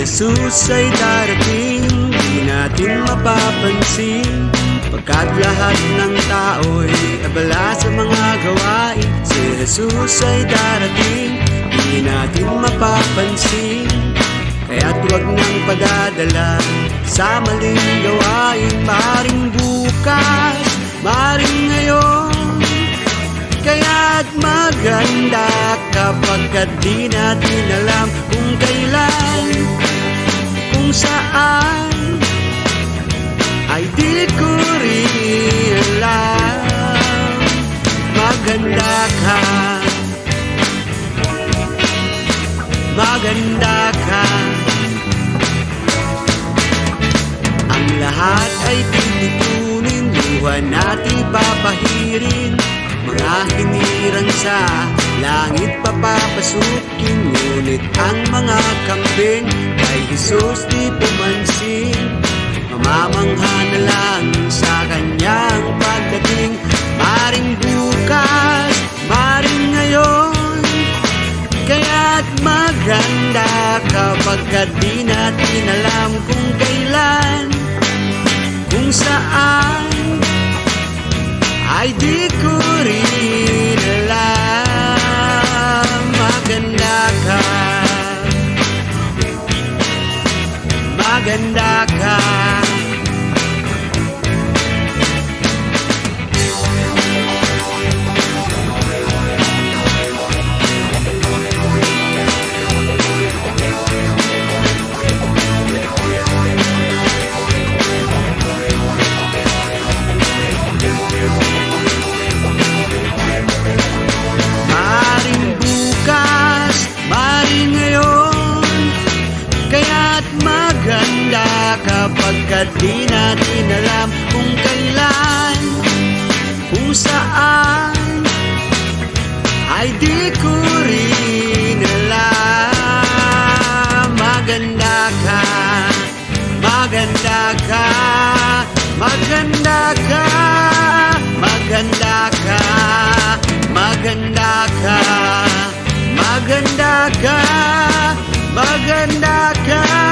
Jesus ay darating Di natin mapapansin. Pagkat lahat ng tao'y abala sa mga gawain Si Jesus ay darating Di natin mapapansin. Kaya't huwag nang padadala Sa maling gawain Maring bukas kapag di natin alam kung kailan, kung saan, ay di ko rin alam. Maganda ka, maganda ka. Ang lahat ay tititunin, luha natin papahirin Mga hinirang sa langit papapasukin Ngunit ang mga kambing kay Jesus di pumansin. Mamamangha na lang sa kanyang pagdating. Maring bukas, maring ngayon. Kaya't maganda kapag di natin alam kung kailan Maganda ka maganda kapag di natin alam kung kailan Kung saan Ay di ko rin alam. Maganda ka, maganda ka Maganda ka, maganda ka Maganda ka, maganda ka